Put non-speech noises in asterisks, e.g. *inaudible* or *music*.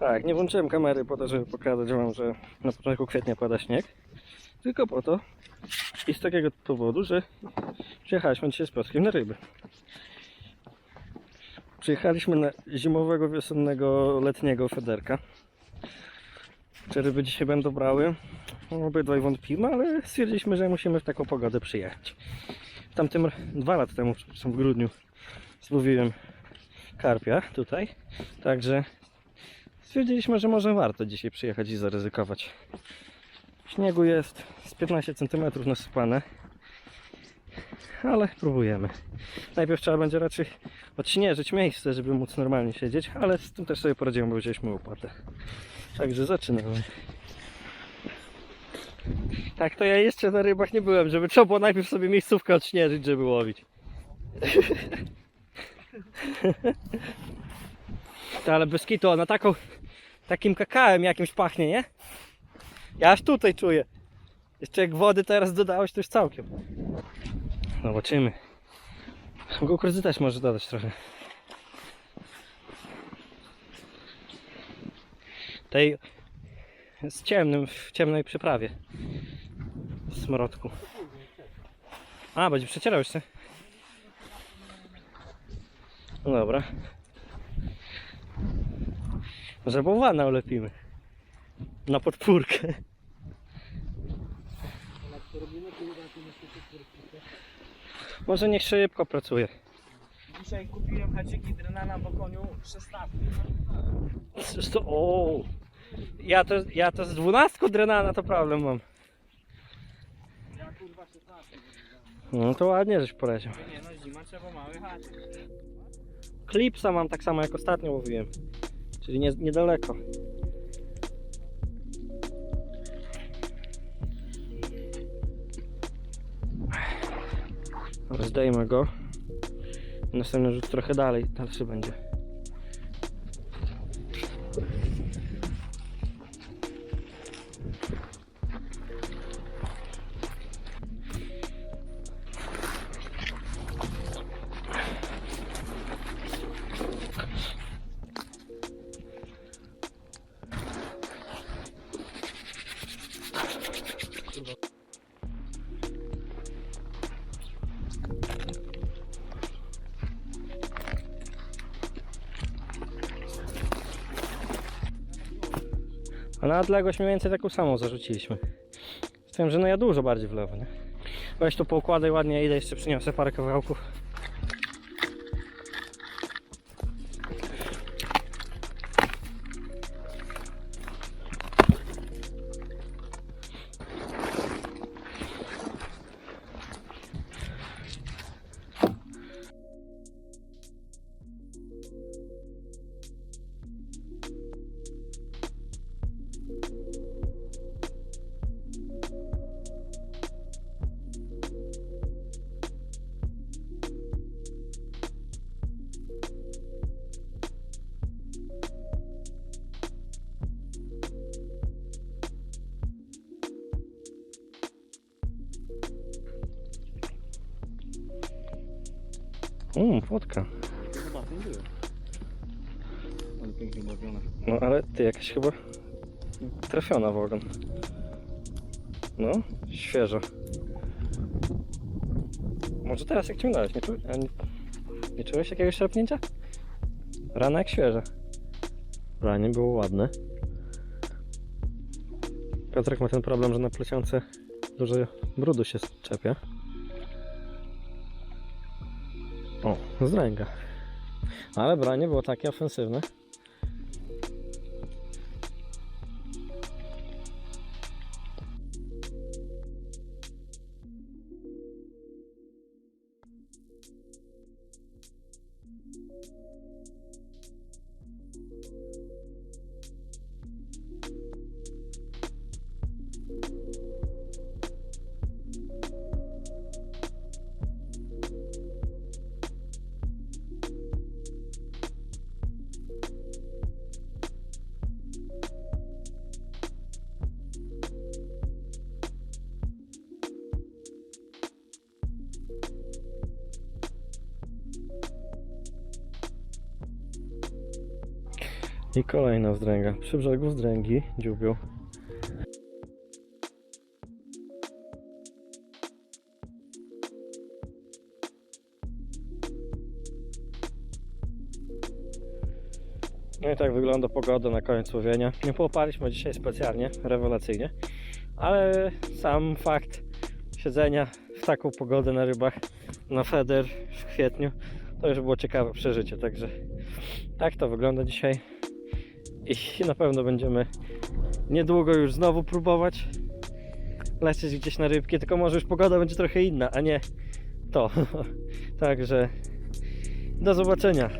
Tak, nie włączyłem kamery po to, żeby pokazać wam, że na początku kwietnia pada śnieg. Tylko po to i z takiego powodu, że przyjechaliśmy dzisiaj z Piotrkiem na ryby. Przyjechaliśmy na zimowego, wiosennego, letniego federka. Czy ryby dzisiaj będą brały? Obydwaj wątpimy, ale stwierdziliśmy, że musimy w taką pogodę przyjechać. Tamtym, dwa lata temu, w grudniu złowiłem karpia tutaj, także stwierdziliśmy, że może warto dzisiaj przyjechać i zaryzykować. Śniegu jest z 15 cm nasypane, ale próbujemy. Najpierw trzeba będzie raczej odśnieżyć miejsce, żeby móc normalnie siedzieć, ale z tym też sobie poradziłem, bo wzięliśmy łopatę. Także zaczynamy. Tak, to ja jeszcze na rybach nie byłem, żeby trzeba było najpierw sobie miejscówkę odśnieżyć, żeby łowić. *laughs* To, ale bez kitu, ona taką, takim kakałem jakimś pachnie, nie? Ja aż tutaj czuję. Jeszcze jak wody teraz dodałeś, to już całkiem. Zobaczymy. Kukurydzy też może dodać trochę. Tej z ciemnym, w ciemnej przyprawie. Smrodku. A, będzie przecierał jeszcze. No dobra. Może bałwana ulepimy. Na podpórkę. Może niech szybko pracuje. Dzisiaj kupiłem haczyki drenana w okoniu 16. Co? O! Ja to, ja to z 12 drenana to problem mam. Ja kurwa 16. No to ładnie żeś poleciał. Nie no, zima trzeba mały haczyk. Klipsa mam tak samo jak ostatnio mówiłem. Czyli nie, niedaleko. Zdejmę go. Następny rzut trochę dalej, dalszy będzie. Na odległość mniej więcej taką samą zarzuciliśmy. Z tym, że no ja dużo bardziej w lewo, nie? Weź tu poukładaj ładnie, idę jeszcze przyniosę parę kawałków. Mmm, nie było. Ale pięknie bawiona. No ale ty jakaś chyba trafiona w ogon. No, świeżo. Może teraz jak ciągnąłeś, nie, czu... nie, nie czułeś jakiegoś szarpnięcia? Rana jak świeża. Ranie było ładne. Piotrek ma ten problem, że na plecionce dużo brudu się czepia. O, z ręka. Ale branie było takie ofensywne. I kolejna wzdręga. Przy brzegu wzdręgi, dziubiu. No i tak wygląda pogoda na koniec łowienia. Nie połapaliśmy dzisiaj specjalnie, rewelacyjnie, ale sam fakt siedzenia w taką pogodę na rybach na feder w kwietniu to już było ciekawe przeżycie, także tak to wygląda dzisiaj i na pewno będziemy niedługo już znowu próbować lecieć gdzieś na rybki, tylko może już pogoda będzie trochę inna, a nie to. *laughs* Także do zobaczenia.